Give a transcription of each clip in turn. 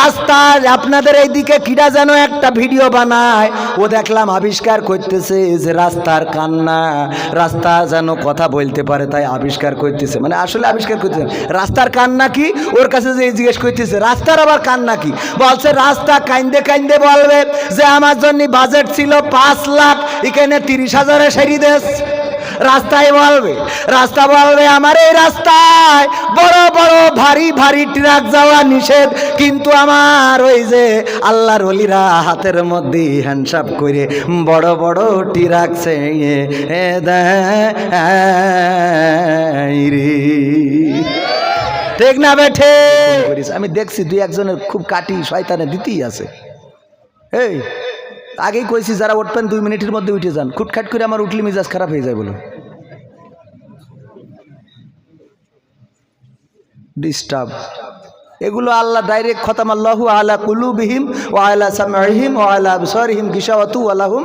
রাস্তায় আপনাদের এইদিকে কিরা যেন একটা ভিডিও বানায়। ও দেখলাম আবিষ্কার করতেছে যে রাস্তার কান্না। রাস্তা যেন কথা বলতে পারে, তাই আবিষ্কার করতেছে। মানে আসলে আবিষ্কার করতেছে। রাস্তার কান্না কি? ওর কাছে যে জিজ্ঞেস করতেছে, রাস্তার আবার কান্না কি? বলছে, রাস্তা কাইন্দে কাইন্দে বলবে যে, আমার জন্য বাজেট ছিল পাঁচ লাখ, এখানে তিরিশ হাজারে সেরি দেশ। রাস্তায় বলবে, রাস্তা বলবে, আমার এই রাস্তায় বড় বড়, ভারী ভারী ট্রাক যাওয়া নিষেধ। কিন্তু আমার ওই যে আল্লাহর অলিরা হাতের মধ্যে হ্যান্ডসাপ করে, বড় বড় ট্রাক সে রে। ঠিক না বেঠে? আমি দেখছি দুই একজনের খুব কাটি শয়তানে দিতেই আছে। এই, আগেই কইছি যারা উঠবেন দুই মিনিটের মধ্যে উঠে যান। খুটখাট করে আমার উঠলি মিজাজ খারাপ হয়ে যায় বলো। ডিস্টার্ব এগুলো আল্লাহ ডাইরেক্ট খতাম আল্লাহু আলা কুলুবিহিম ও আলা সামহিম ও আলা আবসারিহিম গিসাওয়াতু আলাহুম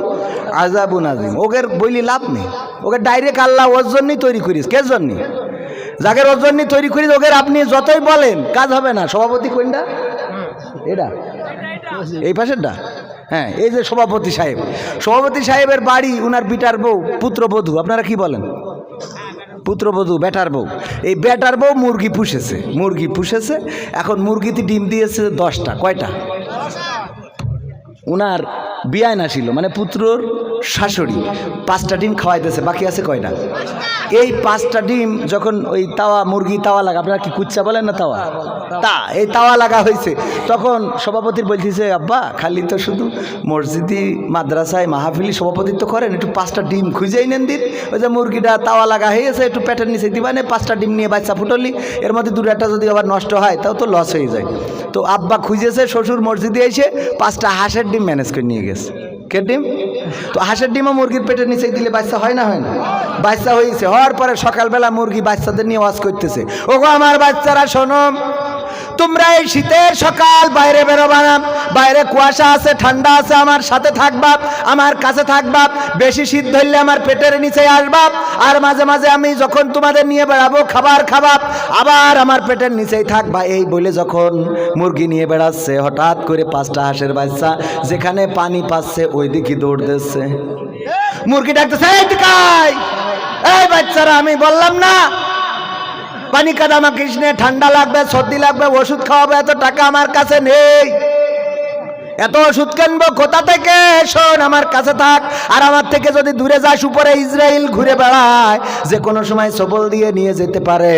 আজাবুন আজিম ওদের বইলি লাভ নেই। ওকে ডাইরেক্ট আল্লাহ ওর জন্যই তৈরি করিস। কে জন্য? যাদের ওর জন্যই তৈরি করিস ওদের আপনি যতই বলেন, কাজ হবে না। সভাপতি কোনটা? এটা এই পাশেরটা হ্যাঁ এই যে সভাপতি সাহেব। সভাপতি সাহেবের বাড়ি, উনার বিটার বউ, পুত্রবধূ। আপনারা কি বলেন? পুত্রবধূ, বেটার বউ। এই বেটার বউ মুরগি পুষেছে মুরগি পুষেছে, এখন মুরগিতে ডিম দিয়েছে দশটা, কয়টা? উনার বিয়ায় না ছিল মানে পুত্রর শাশুড়ি। পাঁচটা ডিম খাওয়াইতেছে, বাকি আছে কয়টা? এই পাঁচটা ডিম যখন ওই তাওয়া, মুরগি তাওয়া লাগা, আপনারা কি কুচ্চা বলেন না তাওয়া? তা, এই তাওয়া লাগা হয়েছে তখন সভাপতির বলতেছে, আব্বা, খালি তো শুধু মসজিদি মাদ্রাসায় মাহফিলি সভাপতিত্ব করেন, একটু পাঁচটা ডিম খুঁজেই নেন দিন। ওই যে মুরগিটা তাওয়া লাগা হয়ে গেছে একটু পেটের নিচে দিবানে পাঁচটা ডিম নিয়ে বাচ্চা ফুটলি। এর মধ্যে দুটো একটা যদি আবার নষ্ট হয়, তাও তো লস হয়ে যায়। তো আব্বা খুঁজেছে, শ্বশুর মসজিদে এসে পাঁচটা হাঁসের ডিম ম্যানেজ করে নিয়ে গেছে। কে ডিম? তো হাঁসের ডিমও মুরগির পেটের নিচে দিলে বাচ্চা হয় না হয় না? বাচ্চা হয়েছে হওয়ার পরে সকালবেলা মুরগি বাচ্চাদের নিয়ে ওয়াজ করতেছে। ওগো আমার বাচ্চারা, শোনো তোমরা এই শীতের সকাল, বাইরে বেরোবা না। বাইরে কুয়াশা আছে, ঠান্ডা আছে, আমার সাথে থাকবা, আমার কাছে থাকবা। বেশি শীত ধরলে আমার পেটের নিচে আসবা। আর মাঝে মাঝে আমি যখন তোমাদের নিয়ে বেড়াবো, খাবার খাবা, আবার আমার পেটের নিচেই থাকবা। এই বলে যখন মুরগি নিয়ে বেড়াচ্ছে, হঠাৎ করে পাঁচটা হাঁসের বাচ্চা যেখানে পানি পাচ্ছে ওই দিকে দৌড় দিচ্ছে। মুরগি ডাকতেছে এই বাচ্চারা, আমি বললাম না পানি কাদামা কৃষ্ণে, ঠান্ডা লাগবে, সর্দি লাগবে, ওষুধ খাওয়াবে, এত টাকা আমার কাছে নেই। এত ওষুধ কিনবো, কোথা থেকে? শোন, আমার কাছে থাক। আর আমার থেকে যদি দূরে যাস, উপরে ইসরায়েল ঘুরে বেড়ায়। যে কোনো সময় সবল দিয়ে নিয়ে যেতে পারে,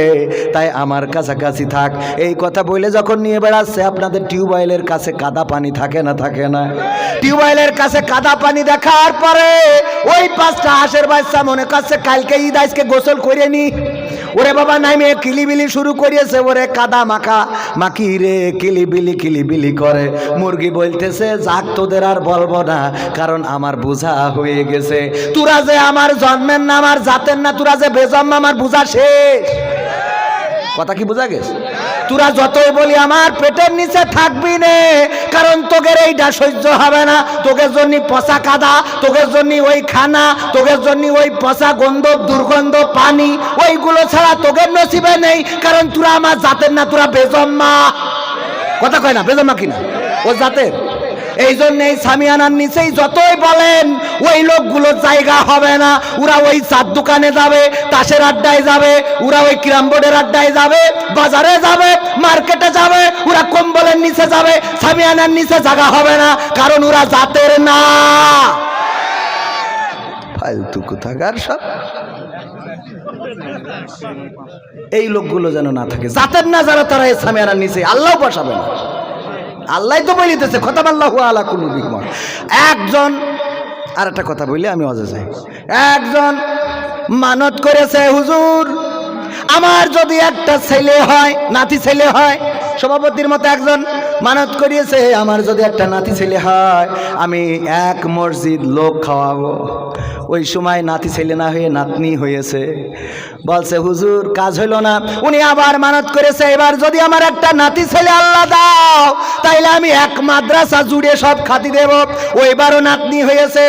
তাই আমার কাছাকাছি থাক। এই কথা বলে যখন নিয়ে বেড়াচ্ছে, আপনাদের টিউবওয়েলের কাছে কাদা পানি থাকে না থাকে না। টিউবওয়েলের কাছে কাদা পানি দেখার পরে, ওই পাঁচটা হাঁসের বাচ্চা মনে করছে, কালকে ঈদ, আজকে গোসল করে নি। ওরে বাবা নাইমে কিলিবিলি শুরু করিয়েছে, ওরে কাদা মাখা। মাখি রে কিলিবিলি কিলিবিলি করে। মুরগি বলতেছে, যাক, তোদের আর বলব না, কারণ আমার বোঝা হয়ে গেছে। তোরা যে আমার জন্মের না আমার জাতের না, তোরা যে বেজন্ম, আমার বোঝা শেষ। কথা কি বোঝা গেছে? তোরা যতই বলি, আমার পেটের নিচে থাকবি নে, কারণ তোকের এইটা সহ্য হবে না। তোকের জন্য পচা কাদা তোকের জন্য ওই খানা তোকের জন্য ওই পচা গন্ধ, দুর্গন্ধ, পানি, ওইগুলো ছাড়া তোকের নসিবে নেই, কারণ তোরা আমার জাতের না, তোরা বেজম্মা কথা কয় না বেজম্মা কিনা? ও জাতের? এই জন্য এই সামিয়ানার নিচেই যতই বলেন, ওই লোকগুলোর জায়গা হবে না। ওরা ওই চার দোকানে যাবে, তাসের আড্ডায় যাবে, ওরা ওই ক্রাম বোর্ডের আড্ডায় যাবে, বাজারে যাবে, মার্কেটে যাবে, ওরা কম্বলের নিচে যাবে। সামিয়ানার নিচে জায়গা হবে না, কারণ ওরা জাতের না। ফালতু কোথাকার সব। এই লোকগুলো যেন না থাকে। জাতের না যারা, তারা এই সামিয়ানার নিচে আল্লাহ বসাবে না। আল্লাহ তো বলিতেছে খতাম আল্লাহ আলা কুলু একজন আর একটা কথা বললে আমি অজে যাই। একজন মানত করেছে, হুজুর, আমার যদি একটা ছেলে হয়, নাতি ছেলে হয় সভাপতির মতো একজন মানত করিয়েছে আমার যদি একটা নাতি ছেলে হয়, আমি এক মসজিদ লোক খাওয়াবো। ওই সময় নাতি ছেলে না হয়ে নাতনি হয়েছে। বলছে, হুজুর, কাজ হইল না। উনি আবার মানত করেছে, এবার যদি আমার একটা নাতি ছেলে আল্লাহ দাও, তাইলে আমি এক মাদ্রাসা জুড়ে সব খাতি দেব। ওইবারও নাতনি হয়েছে।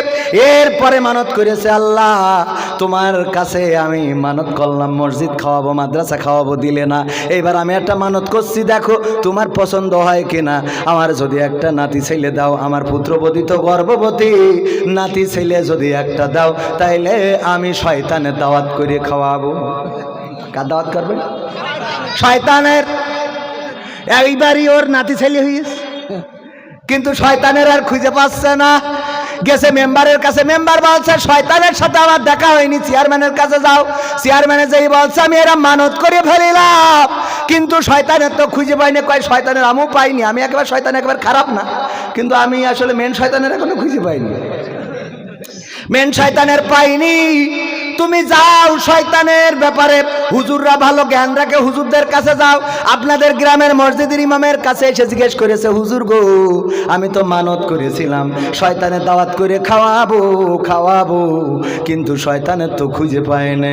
এরপরে মানত করেছে, আল্লাহ, তোমার কাছে আমি মানত করলাম, মসজিদ খাওয়াবো, মাদ্রাসা খাওয়াবো, দিলে না। এইবার আমি একটা মানত করছি, দেখো তোমার পছন্দ হয় কিনা? আমার যদি একটা নাতি ছেলে দাও, আমার পুত্রবতী তো গর্ভবতী। নাতি ছেলে যদি একটা দাও, তাইলে আমি শয়তানের দাওয়াত করে খাওয়াবো। কার দাওয়াত করবে? শয়তানের। এইবারই ওর নাতি ছেলে হইস কিন্তু শয়তানের আর খুঁজে পাচ্ছে না। গেছে মেম্বারের কাছে। মেম্বার বলছে, শয়তানের সাথে আমার দেখা হয়নি। চেয়ারম্যানের কাছে যাও। চেয়ারম্যানে যেই বলছে, আমি এরা মানত করে ফেলিলাম। কিন্তু শয়তানের তো খুঁজে পাইনি কয় শয়তানের আমও পাইনি। আমি একবার শয়তান একবার খারাপ না, কিন্তু আমি আসলে মেন শয়তানের এখনও খুঁজে পাইনি। মেন শয়তানের পাইনি। তুমি যাও শয়তানের ব্যাপারে। হুজুররা ভালো জ্ঞান রাখে, হুজুরদের কাছে যাও। আপনাদের গ্রামের মসজিদের ইমামের কাছে এসে জিজ্ঞেস করেছে, হুজুর গো, আমি তো মানত করেছিলাম শয়তানের দাওয়াত করে খাওয়াবো খাওয়াবো, কিন্তু শয়তানের তো খুঁজে পায় না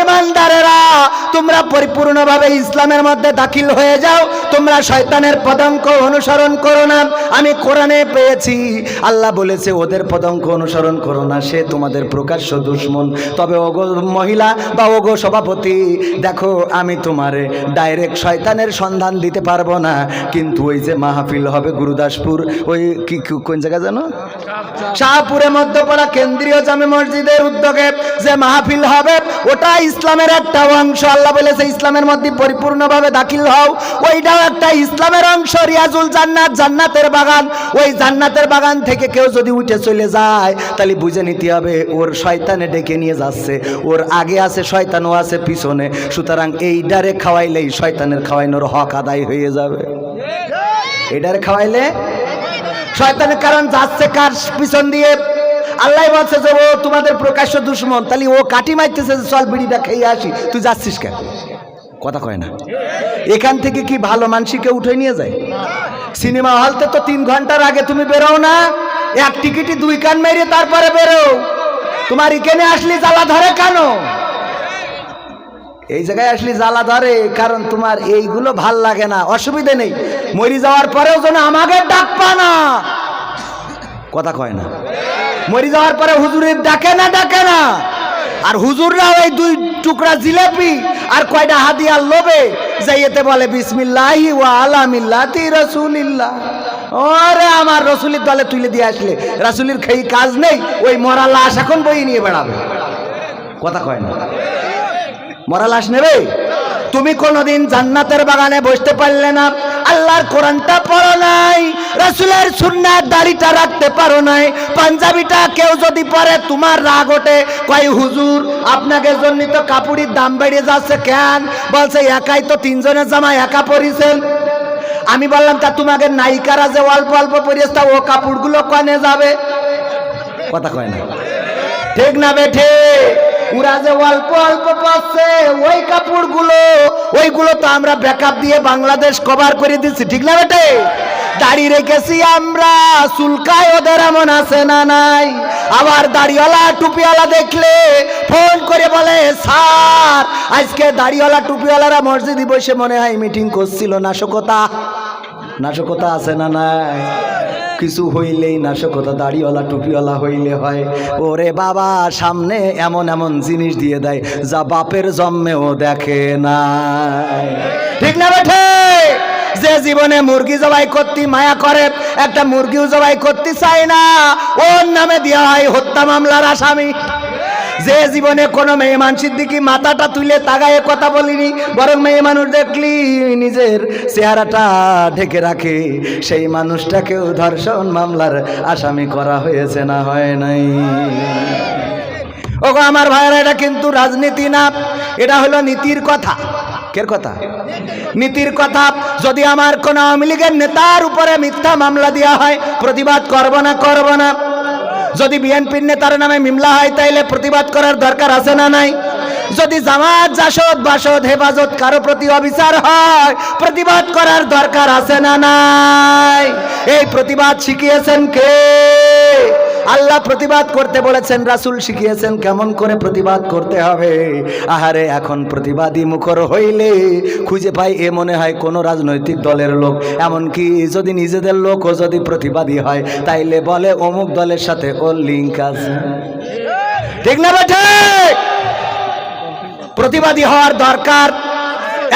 ইমানদারেরা, তোমরা পরিপূর্ণভাবে ইসলামের মধ্যে দাখিল হয়ে যাও, তোমরা শয়তানের পদঙ্ক অনুসরণ করো না। আমি কোরআনে পেয়েছি। আল্লাহ বলেছে, ওদের পদঙ্ক অনুসরণ করো না, সে তোমাদের প্রকাশ্য দুশ্মন। তবে ওগো মহিলা বা ওগো সভাপতি, দেখো, আমি তোমারে ডাইরেক্ট শয়তানের সন্ধান দিতে পারব না, কিন্তু ওই যে মাহফিল হবে গুরুদাসপুর, ওই কি কোন জায়গা জানো? শাহপুরে মধ্যপাড়া কেন্দ্রীয় জামে মসজিদের উদ্যোগে যে মাহফিল হবে ওটা ইসলামের একটা অংশ, আল্লাহ বলেছে, ইসলামের মধ্যে পরিপূর্ণভাবে দাখিল হও। ওইটাও একটা ইসলামের অংশ, রিয়াজুল জান্নাত, জান্নাতের বাগান। ওই জান্নাতের বাগান থেকে কেউ যদি উঠে চলে যায়, তাহলে বুঝে নিতে হবে, ওর শয়তানে ডেকে নিয়ে যাচ্ছে। ওর আগে আছে শয়তানও আছে পিছনে। সুতরাং এই ডারে খাওয়াইলেই শয়তানের খাওয়াইনোর হক আদায় হয়ে যাবে। এটারে খাওয়াইলে? শয়তানের কারণ যাচ্ছে কার পিছন দিয়ে? আল্লাহ বলছে যে ও তোমাদের প্রকাশ্য দুশ্মন। তাহলে ও কাটি মারতেছে যে, চল বিড়িটা খেয়ে আসি। তুই যাচ্ছিস কেন? কথা কয় না। এখান থেকে কি ভালো মানসিকে উঠে নিয়ে যায়? সিনেমা হলতে তো তিন ঘণ্টার আগে তুমি বেরো না। এক টিকিটই দুই কান মেরে তারপরে বেরো তোমার এখানে আসলি জ্বালা ধরে কেন? এই জায়গায় আসলে জ্বালা ধরে কারণ তোমার এইগুলো ভালো লাগে না, অসুবিধে নেই। মরি যাওয়ার পরেও যেন আমাকে ডাকপা না। কথা কয় না। মরি যাওয়ার পরে হুজুরের ডাকে না ডাকে না। আর হুজুররা ওই দুই টুকরা জিলাপি আর কয়টা হাদিয়ার লোবে যাইয়েতে বলে, বিসমিল্লাহি ওয়া আলা মিল্লাতি রাসূলিল্লাহ। ওরে আমার রসুলির দলে তুলে দিয়ে আসলে। রাসূলির খেই কাজ নেই? ওই মরা লাশ এখন বই নিয়ে বেড়াবে। কথা কয় না। মরা লাশ নেবে? তুমি কোনোদিন জান্নাতের বাগানে বসতে পারলে না। আল্লাহর কোরআনটা পড়ো নাই, রাসুলের সুন্নার দাড়িটা রাখতে পারো নাই। পাঞ্জাবিটা কেউ যদি পরে, তোমার রাগ ওঠে। কয়, হুজুর, আপনাকে জন্য তো কাপড়ের দাম বেড়ে যাচ্ছে কেন? বলছে, একাই তো তিনজনের জামা একা পরিছেন। আমি বললাম, তা তোমাকে নায়িকারা যে অল্প অল্প পরিয়েছ ও কাপড়গুলো কনে যাবে? কথা কয় না। ঠিক না বেঠে ওরা যে অল্প অল্প পাচ্ছে ওই কাপড়গুলো, ওইগুলো তো আমরা ব্যাকআপ দিয়ে বাংলাদেশ কভার করে দিচ্ছি ঠিক না বেটে? দাড়ি রেখেছি আমরা, চুলকায় ওদের এমন আছে না নাই? আবার দাড়িওয়ালা, টুপিওয়ালা দেখলে ফোন করে বলে, স্যার, আজকে দাড়িওয়ালা, টুপিওয়ালারা মসজিদে বসে মনে হয় মিটিং করছিল, নাশকতা নাশকতা আছে না নাই? কিছু হইলেই নাশকতা দাড়িওয়ালা, টুপিওয়ালা হইলে হয়। ওরে বাবা, সামনে এমন এমন জিনিস দিয়ে দেয় যা বাপের জন্মেও দেখে না ঠিক না বেঠে? যে জীবনে মুরগি জবাই করতে মায়া করে, একটা মুরগিও জবাই করতে চায় না, ওর নামে দেওয়া হয় হত্যা মামলার আসামি। যে জীবনে কোনো মেয়ে মানুষের দিকে মাথাটা তুলে তাগায়ে কথা বলিনি, বরং মেয়ে মানুষ দেখলি নিজের চেহারাটা ঢেকে রাখে। সেই মানুষটাকেও ধর্ষণ মামলার আসামি করা হয়েছে না হয় নাই। ওগো আমার ভাইয়েরা, এটা কিন্তু রাজনীতি না, এটা হলো নীতির কথা। কের কথা? নীতির কথা। যদি আমার কোন আওয়ামী লীগের নেতার উপরে মিথ্যা মামলা দেওয়া হয়, প্রতিবাদ করব না করব না। যদি বিএনপির নেতার নামে মিমলা হয়, তাইলে প্রতিবাদ করার দরকার আছে না নাই? যদি জামাত, জাসদ, বাসদ, হেফাজত কারও প্রতি অবিচার হয়, প্রতিবাদ করার দরকার আছে না নাই? এই প্রতিবাদ শিখিয়েছেন কে? আল্লাহ প্রতিবাদ করতে বলেছেন, রাসূল শিখিয়েছেন কেমন করে প্রতিবাদ করতে হবে। আহারে, এখন প্রতিবাদী মুখর হইলে খুঁজে পাই এ মনে হয় কোনো রাজনৈতিক দলের লোক। এমনকি যদি নিজেদের লোকও যদি প্রতিবাদী হয়, তাইলে বলে অমুক দলের সাথে ওর লিঙ্ক আছে। ঠিক না বেঠে প্রতিবাদী হওয়ার দরকার।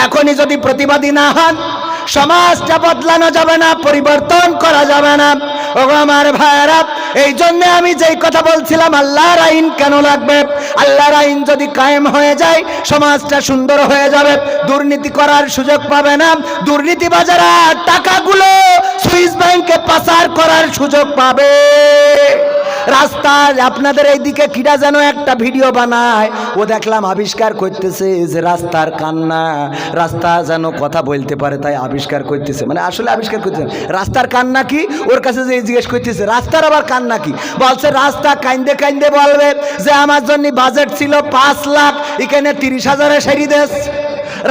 এখনই যদি প্রতিবাদী না হন, সমাজটা বদলানো যাবে না, পরিবর্তন করা যাবে না। আমার ভাইরা এই জন্য আমি যেই কথা বলছিলাম, আল্লাহর আইন কেন লাগবে? আল্লাহর আইন যদি কায়েম হয়ে যায়, সমাজটা সুন্দর হয়ে যাবে, দুর্নীতি করার সুযোগ পাবে না, দুর্নীতিবাজারা টাকাগুলো সুইস ব্যাংকে পাচার করার সুযোগ পাবে। রাস্তায় আপনাদের এইদিকে কিরা যেন একটা ভিডিও বানায়। ও দেখলাম আবিষ্কার করতেছে যে রাস্তার কান্না, রাস্তা যেন কথা বলতে পারে তাই আবিষ্কার করতেছে। মানে আসলে আবিষ্কার করতেছে। রাস্তার কান্না কি? ওর কাছে যে জিজ্ঞেস করতেছে, রাস্তার আবার কান্না কি? বলছে, রাস্তা কাইন্দে কাইন্দে বলবে যে আমার জন্য বাজেট ছিল পাঁচ লাখ, এখানে তিরিশ হাজারে সেরি দেশ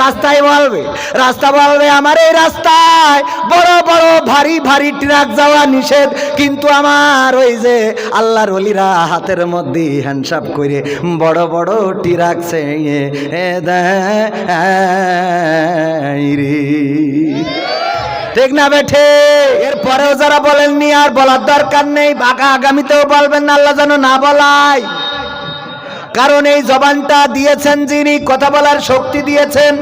রাস্তায় বলবে, রাস্তা বলবে, আমার এই রাস্তায় বড় বড়, ভারী ভারী ট্রাক যাওয়া নিষেধ। কিন্তু আমার ওই যে আল্লাহর অলিরা হাতের মধ্যে হ্যান্ডসাপ করে, বড় বড় ট্রাক সে রে। ঠিক না বেঠে? এরপরেও যারা বলেননি, আর বলার দরকার নেই। বাঘা আগামীতেও বলবেন না, আল্লাহ যেন না বলাই কারণ এই জবানটা দিয়েছেন যিনি, কথা বলার শক্তি দিয়েছেন।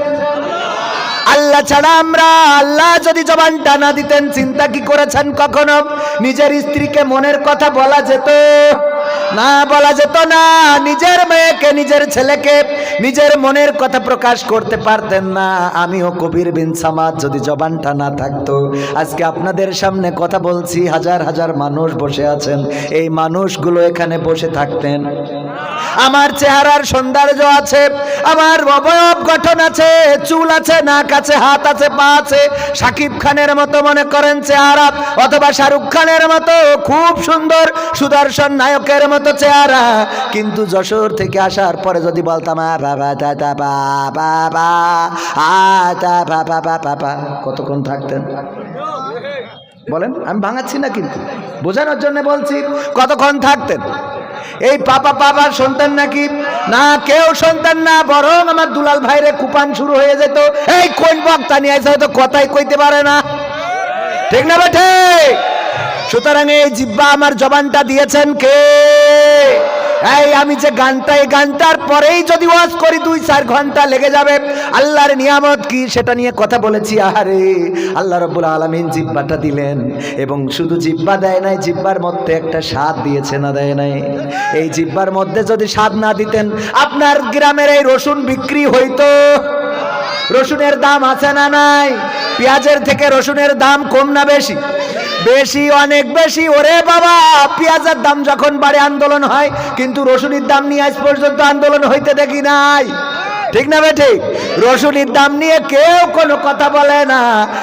আল্লাহ ছাড়া আমরা, আল্লাহ যদি জবানটা না দিতেন, চিন্তা কি করেছেন কখনো? নিজের স্ত্রীকে মনের কথা বলা যেত? না বলা যেত না, নিজের মেয়েকে, নিজের ছেলেকে, নিজের মনের কথা প্রকাশ করতে পারতেন না। আমিও কবির বিন সামাদ, যদি জবানটা না থাকতো। আজকে আপনাদের সামনে কথা বলছি, হাজার হাজার মানুষ বসে আছেন। এই মানুষগুলো এখানে বসে থাকতেন। আমার চেহারার সৌন্দর্য আছে, আমার অবয়ব গঠন আছে, চুল আছে, নাক আছে, হাত আছে, পা আছে। সাকিব খানের মতো মনে করেন চেহারা, অথবা শাহরুখ খানের মতো। খুব সুন্দর সুদর্শন নায়কের মতো চেহারা। কিন্তু যশোর থেকে আসার পরে যদি বলতাম কতক্ষণ থাকতেন? বলেন, আমি ভাঙাচ্ছি না কিন্তু। বোঝানোর জন্য বলছি, কতক্ষণ থাকতেন? এই পাপা পাপা শুনতেন নাকি? না, কেউ শুনতেন না, বরং আমার দুলাল ভাইরে কুপান শুরু হয়ে যেত। এই কোন বক্তা নিয়ে আসে হয়তো কথাই কইতে পারে না। ঠিক না বেঠে সুতরাং এই জিব্বা আমার জবানটা দিয়েছেন কে? এই, আমি যে গানটা, এই গানটার পরেই যদি ওয়াজ করি, দুই চার ঘণ্টা লেগে যাবে। আল্লাহর নিয়ামত কি? সেটা নিয়ে কথা বলেছি। আহারে, আল্লাহ রব্বুল আলমিন জিব্বাটা দিলেন। এবং শুধু জিব্বা দেয় নাই, জিব্বার মধ্যে একটা স্বাদ দিয়েছে না দেয় নাই। এই জিব্বার মধ্যে যদি স্বাদ না দিতেন, আপনার গ্রামের এই রসুন বিক্রি হইতো। রসুনের দাম আছে না নাই? পেঁয়াজের থেকে রসুনের দাম কম না বেশি? বেশি, অনেক বেশি। ওরে বাবা, পেঁয়াজের দাম যখন বাড়ে, আন্দোলন হয়, কিন্তু রসুনের দাম নিয়ে আজ পর্যন্ত আন্দোলন হইতে দেখি নাই। ঠিক না বেঠি? রসুনের দাম নিয়ে কেউ কোনো কথা বলে না।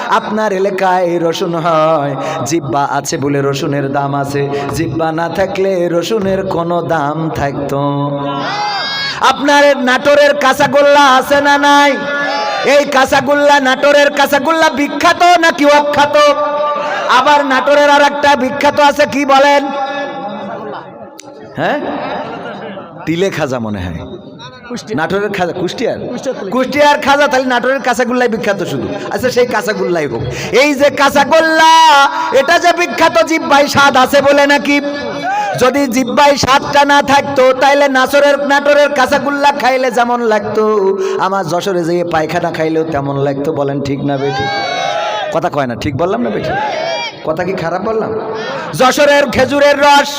আপনার এলাকায় রসুন হয়, জিব্বা আছে বলে রসুনের দাম আছে। জিব্বা না থাকলে রসুনের কোনো দাম থাকতো আপনার নাটোরের কাঁচাগোল্লা আছে না নাই? এই কাঁচাগোল্লা, নাটোরের কাঁচাগোল্লা বিখ্যাত নাকি অখ্যাত? আবার নাটোরের আর একটা বিখ্যাত আছে কি বলেন? হ্যাঁ? তিলে খাজা মনে হয়। নাটোরের খাজা কুষ্টিয়ার? কুষ্টিয়ার খাজা তাহলে নাটোরের কাঁচাগোল্লাই বিখ্যাত শুধু। আচ্ছা সেই কাঁচাগোল্লাই হোক। এই যে কাঁচাগোল্লা এটা যে বিখ্যাত জিব্বাই স্বাদ আছে বলে নাকি? যদি জিব্বাই স্বাদটা না থাকতো তাইলে নাচরের নাটোরের কাঁচাগুল্লা খাইলে যেমন লাগতো আমার যশোরে যেয়ে পায়খানা খাইলেও তেমন লাগতো বলেন ঠিক না বেটি কথা কয় না ঠিক বললাম না বেটি কথা কি খারাপ বললাম? যশোরের খেজুরের রস।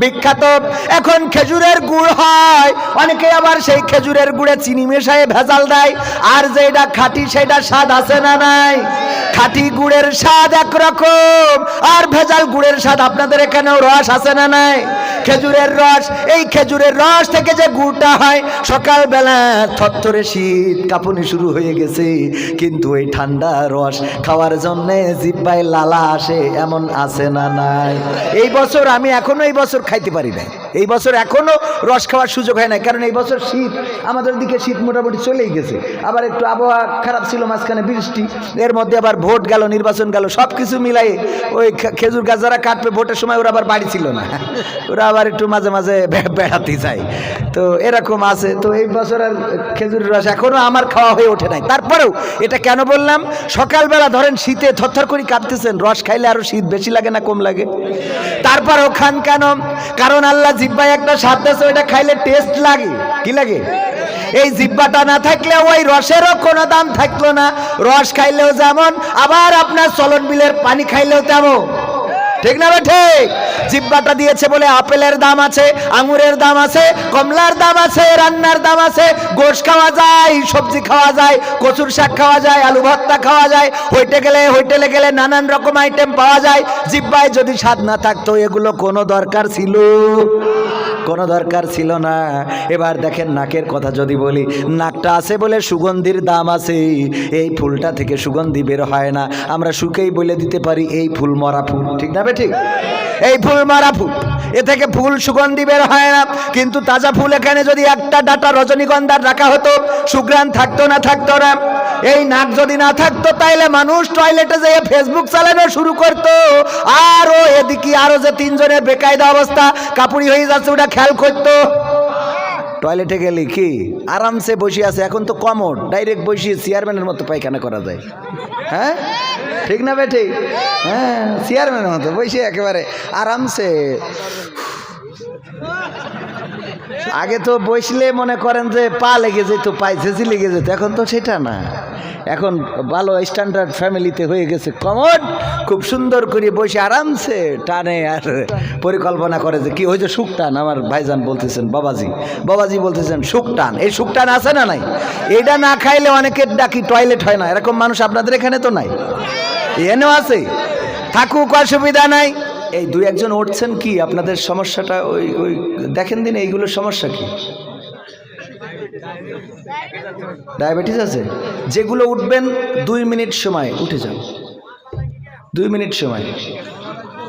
বিখ্যাত। এখন খেজুরের গুড় হয়। অনেকে আবার সেই খেজুরের গুড়ে চিনি মেশায়, ভেজাল দেয়। আর যেটা খাঁটি সেটা স্বাদ আছে না নাই? খাঁটি গুড়ের স্বাদ একরকম। আর ভেজাল গুড়ের স্বাদ আপনাদের এখানেও রস আছে না নাই? খেজুরের রস, এই খেজুরের রস থেকে যে গুড়টা হয়, সকালবেলা থরথরে শীত কাঁপুনি শুরু হয়ে গেছে। কিন্তু এই ঠান্ডা রস খাওয়ার জন্য জিব্বায় লালা আসে, এমন আছে না নাই? এই বছর, আমি এখনও এই বছর খাইতে পারি না এই বছর এখনও রস খাওয়ার সুযোগ হয় না কারণ এই বছর শীত, আমাদের দিকে শীত মোটামুটি চলেই গেছে। আবার একটু আবহাওয়া খারাপ ছিল মাঝখানে বৃষ্টি, এর মধ্যে আবার ভোট গেল, নির্বাচন গেল সব কিছু মিলাই ওই খেজুর গাছ যারা কাটবে ভোটের সময় ওরা আবার বাড়ি ছিল না। ওরা আবার একটু মাঝে মাঝে বেড়াতে যায়। তো এরকম আছে, তো এই বছর আর খেজুরের রস এখনও আমার খাওয়া হয়ে ওঠে নাই। তারপরেও এটা কেন বললাম? সকালবেলা ধরেন শীতে থরথর করে কাঁপতেছেন রস খাইলে আরও শীত বেশি লাগে না, কম লাগে? তারপর ওখান কেন? কারণ আল্লাহ জিব্বায় একটা স্বাদ আছে, ওইটা খাইলে টেস্ট লাগে। কি লাগে? এই জিব্বাটা না থাকলে ওই রসেরও কোনো দাম থাকল না। রস খাইলেও যেমন, আবার আপনার চলন বিলের পানি খাইলেও তেমন। ঠিক না ঠিক? জিব্বাটা দিয়েছে বলে আপেলের দাম আছে, আঙুরের দাম আছে, কমলার দাম আছে, রান্নার দাম আছে। গোশ খাওয়া যায়, সবজি খাওয়া যায়, কচুর শাক খাওয়া যায়, আলু ভর্তা খাওয়া যায়। হইতে গেলে হোটেলে গেলে নানান রকম আইটেম পাওয়া যায়। জিব্বায় যদি স্বাদ না থাকতো, এগুলো কোনো দরকার ছিল। কোনো দরকার ছিল না। এবার দেখেন নাকের কথা যদি বলি, নাকটা আছে বলে সুগন্ধির দাম আছে। এই ফুলটা থেকে সুগন্ধি বের হয় না। আমরা সুখেই বলে দিতে পারি, এই ফুল মরা ফুল। ঠিক না ঠিক? এই ফুল মারা ফুল। এ থেকে ফুল সুগন্ধি বের হয় না। কিন্তু তাজা ফুল এখানে যদি একটা ডাটা রজনীগন্ধার রাখা হতো সুগ্রান থাকতো না থাকতো না। এই নাক যদি না থাকতো, তাইলে মানুষ টয়লেটে যেয়ে ফেসবুক চালানো শুরু করতো। আরও এদিকে আরও যে তিনজনের বেকায়দা অবস্থা, কাপুরি হয়ে যাচ্ছে, ওটা খেয়াল করতো? টয়লেটে গেলি কি? আরামসে বসে আছে, এখন তো কমন ডাইরেক্ট বসিয়ে চেয়ারম্যানের মতো পায়খানা করা যায়। হ্যাঁ? ঠিক না বেঠি? হ্যাঁ চেয়ারম্যানের মতো, বসে একেবারে আরামসে। আগে তো বসলে মনে করেন যে পা লেগে যেত, পায়ে ঝেঁঝি লেগে যেত, এখন তো সেটা না। এখন ভালো স্ট্যান্ডার্ড ফ্যামিলিতে হয়ে গেছে, কমন, খুব সুন্দর করে বসে আরামসে টানে আর পরিকল্পনা করে যে কি হয়েছে সুখ টান, আমার ভাইজান বলতেছেন, বাবাজি বাবাজি বলতেছেন, সুখ টান। এই সুখ টান আছে না নাই? এটা না খাইলে অনেকের ডাকি টয়লেট হয় না, এরকম মানুষ আপনাদের এখানে তো নাই। এনেও আছে। থাকুক, অসুবিধা নাই। এই দুই একজন উঠছেন কি? আপনাদের সমস্যাটা ওই ওই, দেখেন দিন এইগুলোর সমস্যা কি? ডায়াবেটিস আছে? যেগুলো উঠবেন দুই মিনিট সময়, উঠে যান। দুই মিনিট সময়।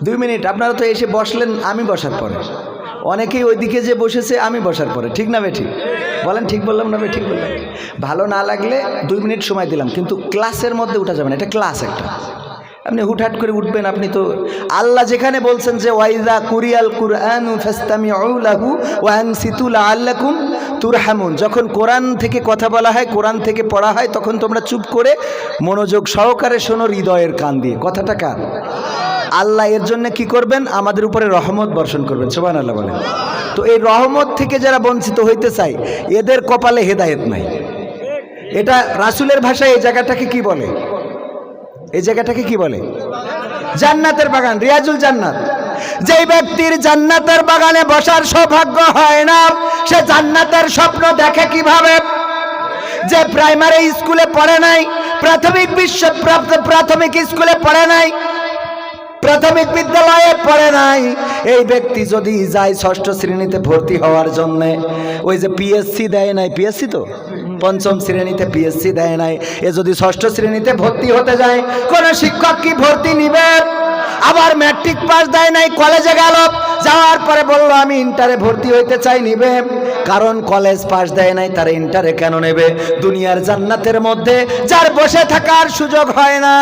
দুই মিনিট, আপনারা তো এসে বসলেন, আমি বসার পরে। অনেকেই ওইদিকে যে বসেছে, আমি বসার পরে। ঠিক না বে ঠিক বলেন, ঠিক বললাম না ঠিক বললাম ভালো না লাগলে দুই মিনিট সময় দিলাম, কিন্তু ক্লাসের মধ্যে উঠা যাবে না। এটা ক্লাস একটা। আপনি হুটহাট করে উঠবেন, আপনি তো আল্লাহ যেখানে বলছেন যে ওয়াইদা কুরিয়াল কুরআনু ফাস্তামিউ লাহু ওয়া আনসিতু লাআল্লাকুম তুরহামুন। যখন কোরআন থেকে কথা বলা হয়, কোরআন থেকে পড়া হয়, তখন তোমরা চুপ করে মনোযোগ সহকারে শোনো হৃদয়ের কান দিয়ে। কথাটা কার? আল্লাহ এর জন্য কি করবেন? আমাদের উপরে রহমত বর্ষণ করবেন সোবান আল্লাহ বলেন। তো এই রহমত থেকে যারা বঞ্চিত হইতে চায়, এদের কপালে হেদায়েত নাই। এটা রাসূলের ভাষায় এই জায়গাটাকে কি বলে? এই জায়গাটাকে কি বলে? জান্নাতের বাগান, রিয়াজুল জান্নাত। যেই ব্যক্তির জান্নাতের বাগানে বসার সৌভাগ্য হয় না, সে জান্নাতের স্বপ্ন দেখে কীভাবে? যে প্রাইমারি স্কুলে পড়ে নাই, প্রাথমিক বিশ্ব প্রাথমিক স্কুলে পড়ে নাই, প্রাথমিক বিদ্যালয়ে পড়ে নাই, এই ব্যক্তি যদি যায় ষষ্ঠ শ্রেণীতে ভর্তি হওয়ার জন্য, ওই যে পিএসসি দেয় নাই পিএসসি তো? পঞ্চম শ্রেণীতে পিএসসি দেয় নাই। এ যদি ষষ্ঠ শ্রেণীতে ভর্তি হতে যায়, কোন শিক্ষক কি ভর্তি নিবে? আবার ম্যাট্রিক পাস দেয় নাই কলেজে গেল। যাওয়ার পরে বলল, আমি ইন্টারে ভর্তি হইতে চাই নিবে। কারণ কলেজ পাস দেয় নাই, তার ইন্টারে কেন নেবে? দুনিয়ার জান্নাতের মধ্যে যার বসে থাকার সুযোগ হয় না,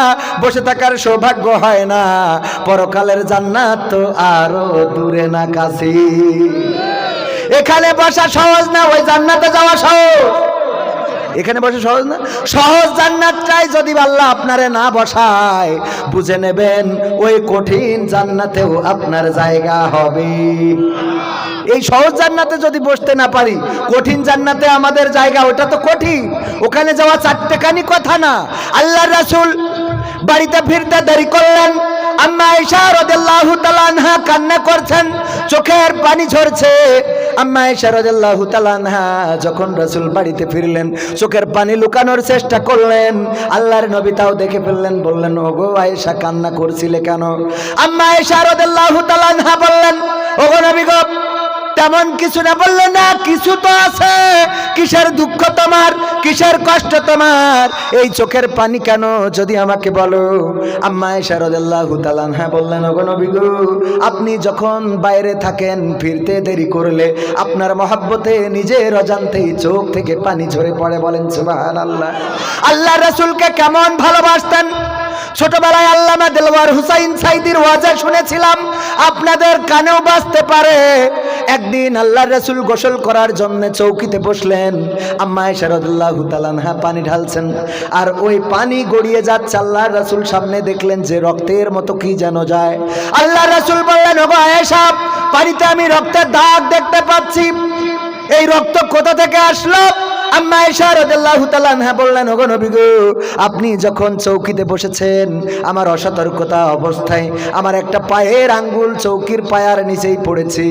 বসে থাকার সৌভাগ্য হয় না। পরকালের জান্নাত তো আরও দূরে না কাছে এখানে বসা সহজ না, ওই জান্নাতে যাওয়া সহজ। এখানে বসে সহজ না? সহজ জান্নাতটাই যদি আল্লাহ আপনারে না বসায়। বুঝে নেবেন ওই কঠিন জান্নাতেও আপনার জায়গা হবে। এই সহজ জান্নাতে যদি বসতে না পারি, কঠিন জান্নাতে আমাদের জায়গা, ওটা তো কঠিন। ওখানে যাওয়া চারটেখানি কথা না। আল্লাহ রাসুল বাড়িতে ফিরতে দেরি করলেন। আম্মা তাআলা আনহা কান্না করছেন। চোখের পানি ঝরছে। আম্মা আয়েশা তালানহা যখন রসুল বাড়িতে ফিরলেন, চোখের পানি লুকানোর চেষ্টা করলেন। আল্লাহর নবী তাও দেখে ফেললেন, বললেন ও ওগো আয়েশা, কান্না করছিলে কেন? আম্মা তাআলা আনহা বললেন, ওগো নবী গো তেমন কিছু না বললে না, কিছু তো আছে। কিসের দুঃখ তোমার, কিসের কষ্ট তোমার? এই চোখের পানি কেন, যদি আমাকে বলো? আম্মা শারদাল্লাহ হ্যাঁ বললেন, ওগো নবী গো, আপনি যখন বাইরে থাকেন, ফিরতে দেরি করলে আপনার মহাব্বতে নিজের অজান্তেই চোখ থেকে পানি ঝরে পড়ে বলেন সুবাহান আল্লাহ আল্লাহ রসুলকে কেমন ভালোবাসতেন? ছোটবেলায় আল্লামা দেলওয়ার হুসাইন সাইদির ওয়াজে শুনেছিলাম, আপনাদের কানেও বাজতে পারে। একদিন আল্লাহ রসুল গোসল করার জন্য চৌকিতে বসলেন, আম্মা শারদুল্লাহ তালানহা পানি ঢালছেন, আর ওই পানি গড়িয়ে যাচ্ছে আল্লাহ রসুল সামনে দেখলেন যে রক্তের মতো কি যেন যায়। আল্লাহ রসুল বললেন, ওগো আয়েশা, পানিতে আমি রক্তের দাগ দেখতে পাচ্ছি। এই রক্ত কোথা থেকে আসলো? বললেন আপনি যখন চৌকিতে বসেছেন, আমার অসতর্কতা অবস্থায় আমার একটা পায়ের আঙ্গুল চৌকির পায়ার নিচেই পড়েছি,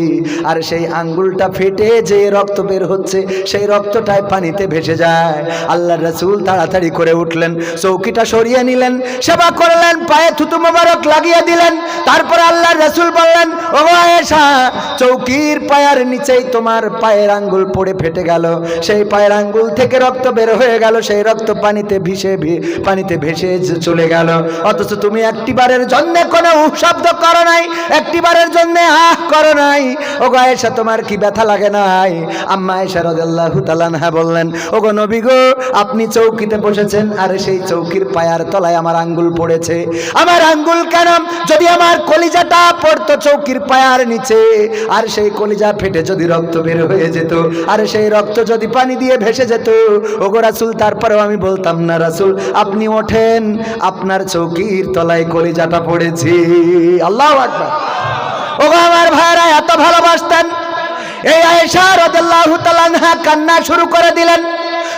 আর সেই আঙ্গুলটা ফেটে যে রক্ত বের হচ্ছে, সেই রক্তটাই পানিতে ভেসে যায়। আল্লাহ রাসূল তাড়াতাড়ি করে উঠলেন, চৌকিটা সরিয়ে নিলেন, সেবা করলেন, পায়ে থুতু মোবারক লাগিয়ে দিলেন, তারপর আল্লাহ রাসূল বললেন আয়েশা, চৌকির পায়ার নিচেই তোমার পায়ের আঙ্গুল পড়ে ফেটে গেল, সেই পায়ের আঙ্গুল থেকে রক্ত বের হয়ে গেল, সেই রক্ত পানিতে ভিসে পানিতে ভেসে চলে গেল। অথচ তুমি একটিবারের জন্য কোনো শব্দ করো নাই, একটিবারের জন্য আহ করো নাই। ও গো তোমার কি ব্যথা লাগে নাই? আম্মা আয়েশা রাদিয়াল্লাহু তাআলা আনহা বললেন ও গো নবী গো, আপনি চৌকিতে বসেছেন, আর সেই চৌকির পায়ার তলায় আমার আঙ্গুল পড়েছে। আমার আঙ্গুল কেন? যদি আমার কলিজাটা পড়তো চৌকির পায়ার নিচে, আর সেই কলিজা ফেটে যদি রক্ত বের হয়ে যেত, আর সেই রক্ত যদি পানি দিয়ে ভেসে যেত। ওগো রাসুল, তারপরেও আমি বলতাম, না রাসুল, আপনি ওঠেন, আপনার চৌকির তলায় কলিজাটা পড়েছি। আল্লাহ আকবার। ওগো আমার ভাইরা এত ভালোবাসতেন। এই আয়েশা কান্না শুরু করে দিলেন।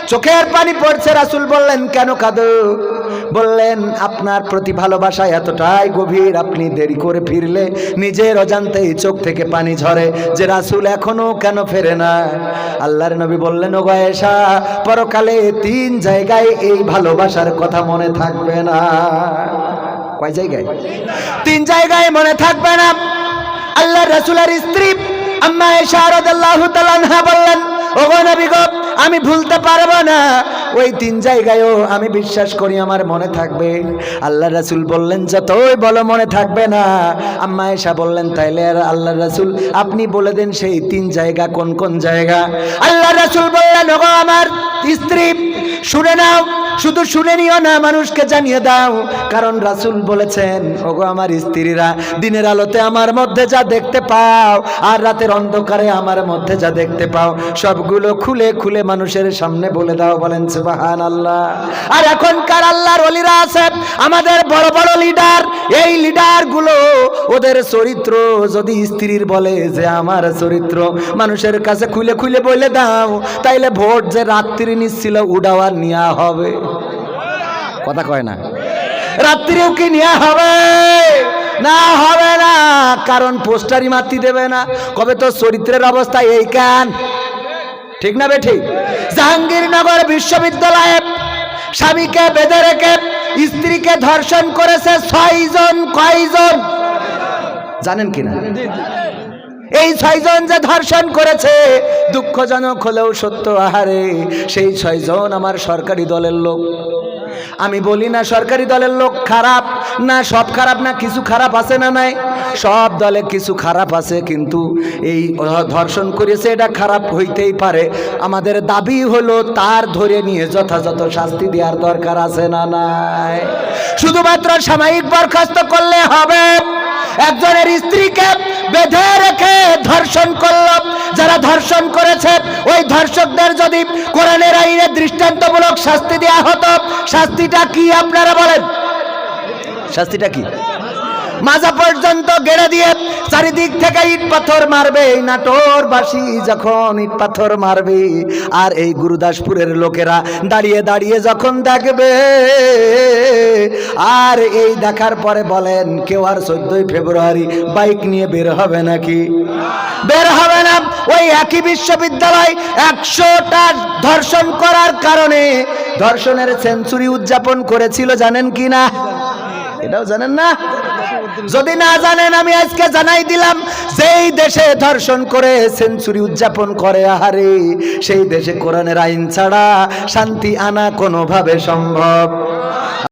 চোখের পানি পড়ছে, রাসুল বললেন, কেন কাঁদো? বললেন, আপনার প্রতি ভালোবাসা এতটাই গভীর, আপনি দেরি করে ফিরলে নিজের অজান্তেই চোখ থেকে পানি ঝরে, যে রাসুল এখনও কেন ফেরে না? আল্লাহর নবী বললেন ও গয়েশা পরকালে তিন জায়গায় এই ভালোবাসার কথা মনে থাকবে না। কয় জায়গায়? তিন জায়গায় মনে থাকবে না। আল্লাহ রসুলের স্ত্রী আম্মা শারদাল্লাহু তাআলা বললেন, ওগো নবী গো, আমি ভুলতে পারব না। ওই তিন জায়গায়ও আমি বিশ্বাস করি আমার মনে থাকবে। আল্লাহ রাসুল বললেন, যতই বলো মনে থাকবে না। আম্মা এসা বললেন, তাইলে আর আল্লাহ রাসুল, আপনি বলে দেন সেই তিন জায়গা কোন কোন জায়গা? আল্লাহ রাসুল বললেন আমার স্ত্রী, শুনে নাও শুধু শুনে নিও না, মানুষকে জানিয়ে দাও। কারণ রাসুল বলেছেন, ওগো আমার স্ত্রীরা, দিনের আলোতে আমার মধ্যে যা দেখতে পাও, আর রাতের অন্ধকারে আমার মধ্যে যা দেখতে পাও, সবগুলো খুলে খুলে মানুষের সামনে বলে দাও, বলেন সুবাহান আল্লাহ আর এখনকার আল্লাহর অলিরা আছে, আমাদের বড় বড় লিডার, এই লিডারগুলো ওদের চরিত্র যদি স্ত্রীর বলে যে আমার চরিত্র, মানুষের কাছে খুলে খুলে বলে দাও, তাইলে ভোট যে রাত্রি নিচ্ছিল, উড়াওয়ার নেওয়া হবে। কথা কয় না। রাত্রিও কি নেওয়া হবে? না হবে না, কারণ পোস্টারই মাতি দেবে না। কবে তো চরিত্রের অবস্থা এই কান ঠিক না বে ঠিক জাহাঙ্গীরনগর বিশ্ববিদ্যালয়ে স্বামীকে বেঁধে রেখে স্ত্রীকে ধর্ষণ করেছে ছয়জন, কয়জন? জানেন কিনা? এই ছয়জন যে ধর্ষণ করেছে, দুঃখজনক হলেও সত্য আহারে, সেই ছয়জন আমার সরকারি দলের লোক। আমি বলি না সরকারি দলের লোক খারাপ, না সব খারাপ, না কিছু খারাপ আছে না নাই? সব দলে কিছু খারাপ আছে, কিন্তু এই ধর্ষণ করেছে, এটা খারাপ হইতেই পারে। আমাদের দাবি হলো তার ধরে নিয়ে যথাযথ শাস্তি দেওয়ার দরকার আছে না নাই? শুধুমাত্র সাময়িক বরখাস্ত করলে হবে। একজনের স্ত্রীকে বেঁধে রেখে ধর্ষণ করল। যারা ধর্ষণ করেছে, ওই ধর্ষকদের যদি কোরআনের আইনে দৃষ্টান্তমূলক শাস্তি দেওয়া হতো, শাস্তিটা কি আপনারা বলেন? শাস্তিটা কি? মাজা পর্যন্ত গেড়ে দিয়ে চারিদিক থেকে ইট পাথর মারবে। এই নাটোর বাসি যখন ইট পাথর মারবে, আর এই গুরুদাসপুরের লোকেরা দাঁড়িয়ে দাঁড়িয়ে যখন দেখবে, আর এই দেখার পরে বলেন, কেউ আর চোদ্দই ফেব্রুয়ারি বাইক নিয়ে বের হবে নাকি? বের হবে না। ওই একই বিশ্ববিদ্যালয় একশোটা ধর্ষণ করার কারণে ধর্ষণের সেঞ্চুরি উদযাপন করেছিল, জানেন কি না? এটাও জানেন না? যদি না জানেন, আমি আজকে জানাই দিলাম, যেই দেশে ধর্ষণ করে সেঞ্চুরি উদযাপন করে, আহারে, সেই দেশে কোরআনের আইন ছাড়া শান্তি আনা কোনোভাবে সম্ভব।